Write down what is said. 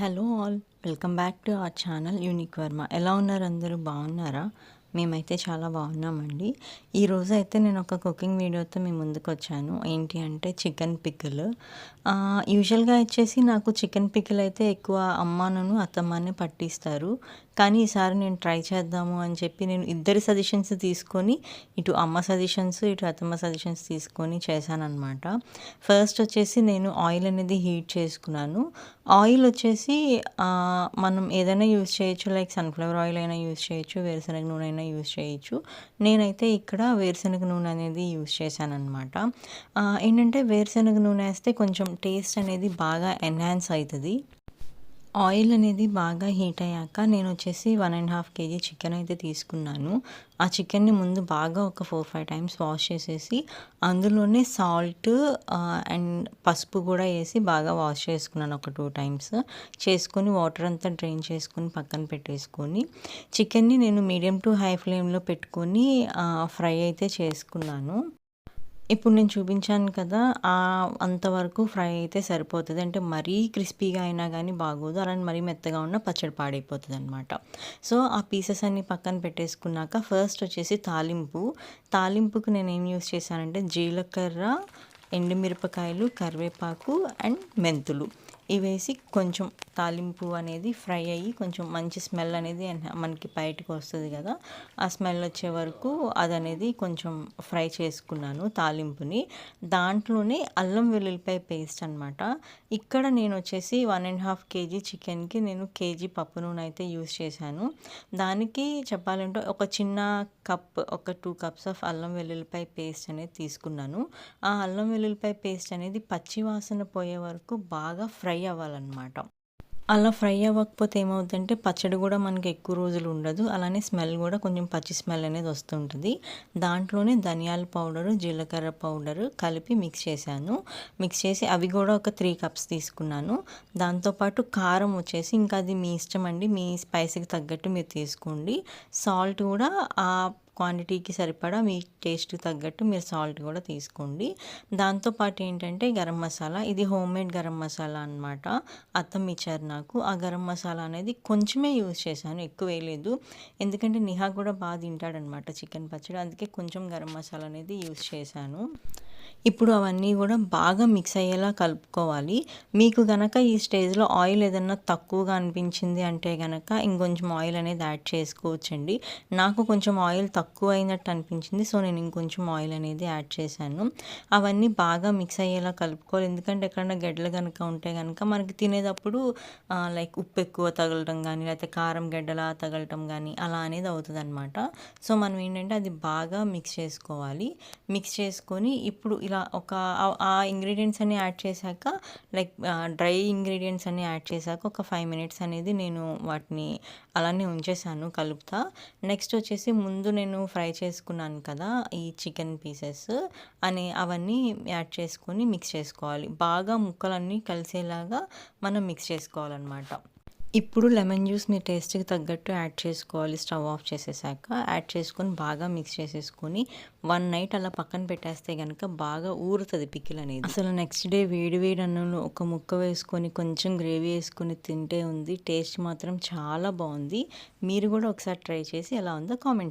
Hello all welcome back to our channel unique Varma ఎలా ఉన్నారు అందరూ? బాగున్నారా? మేమైతే చాలా బాగున్నామండి. ఈరోజు అయితే నేను ఒక కుకింగ్ వీడియోతో మీ ముందుకు వచ్చాను. ఏంటి అంటే చికెన్ పికిల్ యూజువల్గా వచ్చేసి నాకు చికెన్ పికిల్ అయితే ఎక్కువ అమ్మాను అత్తమ్మనే పట్టిస్తారు. కానీ ఈసారి నేను ట్రై చేద్దాము అని చెప్పి నేను ఇద్దరి సజెషన్స్ తీసుకొని ఇటు అమ్మ సజెషన్స్ ఇటు అత్తమ్మ సజెషన్స్ తీసుకొని చేశానమాట ఫస్ట్ వచ్చేసి నేను ఆయిల్ అనేది హీట్ చేసుకున్నాను. ఆయిల్ వచ్చేసి మనం ఏదైనా యూజ్ చేయొచ్చు లైక్ సన్ఫ్లవర్ ఆయిల్ అయినా యూస్ చేయొచ్చు వేరుశనగ నూనె అయినా యూస్ చేయొచ్చు. నేనైతే ఇక్కడ వేరుశనగ నూనె అనేది యూస్ చేశాను అనమాట ఏంటంటే వేరుశనగ నూనె వేస్తే కొంచెం టేస్ట్ అనేది బాగా ఎన్హాన్స్ అవుతుంది. ఆయిల్ అనేది బాగా హీట్ అయ్యాక నేను వచ్చేసి one and half KG chicken అయితే తీసుకున్నాను. ఆ చికెన్ని ముందు బాగా ఒక ఫోర్ ఫైవ్ టైమ్స్ వాష్ చేసేసి అందులోనే సాల్ట్ అండ్ పసుపు కూడా వేసి బాగా వాష్ చేసుకున్నాను ఒక టూ టైమ్స్. చేసుకొని వాటర్ అంతా డ్రైన్ చేసుకొని పక్కన పెట్టేసుకొని చికెన్ని నేను మీడియం టు హై ఫ్లేమ్లో పెట్టుకొని ఫ్రై అయితే చేసుకున్నాను. ఇప్పుడు నేను చూపించాను కదా అంతవరకు ఫ్రై అయితే సరిపోతుంది. అంటే మరీ క్రిస్పీగా అయినా కానీ బాగోదు. అలానే మరీ మెత్తగా ఉన్న పచ్చడి పాడైపోతుంది అనమాట సో ఆ పీసెస్ అన్ని పక్కన పెట్టేసుకున్నాక ఫస్ట్ వచ్చేసి తాలింపు. తాలింపుకు నేను ఏం యూస్ చేశానంటే జీలకర్ర ఎండుమిరపకాయలు కరివేపాకు అండ్ మెంతులు. ఇవేసి కొంచెం తాలింపు అనేది ఫ్రై అయ్యి కొంచెం మంచి స్మెల్ అనేది మనకి బయటకు వస్తుంది కదా. ఆ స్మెల్ వచ్చే వరకు అది అనేది కొంచెం ఫ్రై చేసుకున్నాను తాలింపుని. దాంట్లోనే అల్లం వెల్లుల్లిపాయ పేస్ట్ అనమాట ఇక్కడ నేను వచ్చేసి వన్ అండ్ హాఫ్ కేజీ చికెన్కి నేను కేజీ పప్పు నూనె అయితే యూస్ చేశాను. దానికి చెప్పాలంటే ఒక చిన్న కప్ ఒక టూ కప్స్ ఆఫ్ అల్లం వెల్లుల్లిపాయ పేస్ట్ అనేది తీసుకున్నాను. ఆ అల్లం వెల్లుల్లిపాయ పేస్ట్ అనేది పచ్చి వాసన పోయే వరకు బాగా ఫ్రై అవ్వాలన్నమాట. అలా ఫ్రై అవ్వకపోతే ఏమవుతుందంటే పచ్చడి కూడా మనకి ఎక్కువ రోజులు ఉండదు. అలానే స్మెల్ కూడా కొంచెం పచ్చి స్మెల్ అనేది వస్తుంటుంది. దాంట్లోనే ధనియాల పౌడరు జీలకర్ర పౌడరు కలిపి మిక్స్ చేశాను. మిక్స్ చేసి అవి కూడా ఒక త్రీ కప్స్ తీసుకున్నాను. దాంతోపాటు కారం వచ్చేసి ఇంకా అది మీ ఇష్టం అండి. మీ స్పైసీకి తగ్గట్టు మీరు తీసుకోండి. సాల్ట్ కూడా ఆ క్వాంటిటీకి సరిపడా మీ టేస్ట్ తగ్గట్టు మీరు సాల్ట్ కూడా తీసుకోండి. దాంతోపాటు ఏంటంటే గరం మసాలా ఇది హోమ్ మేడ్ గరం మసాలా అనమాట అత్తం ఇచ్చారు నాకు. ఆ గరం మసాలా అనేది కొంచెమే యూజ్ చేశాను ఎక్కువ వేయలేదు ఎందుకంటే నిహా కూడా బాగా తింటాడనమాట చికెన్ పచ్చడి. అందుకే కొంచెం గరం మసాలా అనేది యూజ్ చేశాను. ఇప్పుడు అవన్నీ కూడా బాగా మిక్స్ అయ్యేలా కలుపుకోవాలి. మీకు గనక ఈ స్టేజ్లో ఆయిల్ ఏదన్నా తక్కువగా అనిపించింది అంటే గనక ఇంకొంచెం ఆయిల్ అనేది యాడ్ చేసుకోవచ్చండి. నాకు కొంచెం ఆయిల్ తక్కువ అయినట్టు అనిపించింది సో నేను ఇంకొంచెం ఆయిల్ అనేది యాడ్ చేశాను. అవన్నీ బాగా మిక్స్ అయ్యేలా కలుపుకోవాలి. ఎందుకంటే ఎక్కడన్నా గడ్డలు కనుక ఉంటే కనుక మనకి తినేటప్పుడు లైక్ ఉప్పు ఎక్కువ తగలటం కానీ లేకపోతే కారం గడ్డలా తగలటం కానీ అలా అనేది అవుతుంది అనమాట సో మనం ఏంటంటే అది బాగా మిక్స్ చేసుకోవాలి. మిక్స్ చేసుకొని ఇప్పుడు ఇలా ఒక ఆ ఇంగ్రీడియంట్స్ అన్ని యాడ్ చేశాక లైక్ డ్రై ఇంగ్రీడియంట్స్ అన్ని యాడ్ చేశాక ఒక ఫైవ్ మినిట్స్ అనేది నేను వాటిని అలానే ఉంచేసాను కలుపుతా. నెక్స్ట్ వచ్చేసి ముందు నేను ఫ్రై చేసుకున్నాను కదా ఈ చికెన్ పీసెస్ అని అవన్నీ యాడ్ చేసుకొని మిక్స్ చేసుకోవాలి. బాగా ముక్కలన్నీ కలిసేలాగా మనం మిక్స్ చేసుకోవాలన్నమాట. ఇప్పుడు లెమన్ జ్యూస్ మీ టేస్ట్కి తగ్గట్టు యాడ్ చేసుకోవాలి. స్టవ్ ఆఫ్ చేసేసాక యాడ్ చేసుకొని బాగా మిక్స్ చేసేసుకొని వన్ నైట్ అలా పక్కన పెట్టేస్తే కనుక బాగా ఊరుతుంది పికిల్ అనేది అసలు నెక్స్ట్ డే వేడి వేడి అన్నంలో ఒక ముక్క వేసుకొని కొంచెం గ్రేవీ వేసుకొని తింటే ఉంది. టేస్ట్ మాత్రం చాలా బాగుంది. మీరు కూడా ఒకసారి ట్రై చేసి ఎలా ఉందో కామెంట్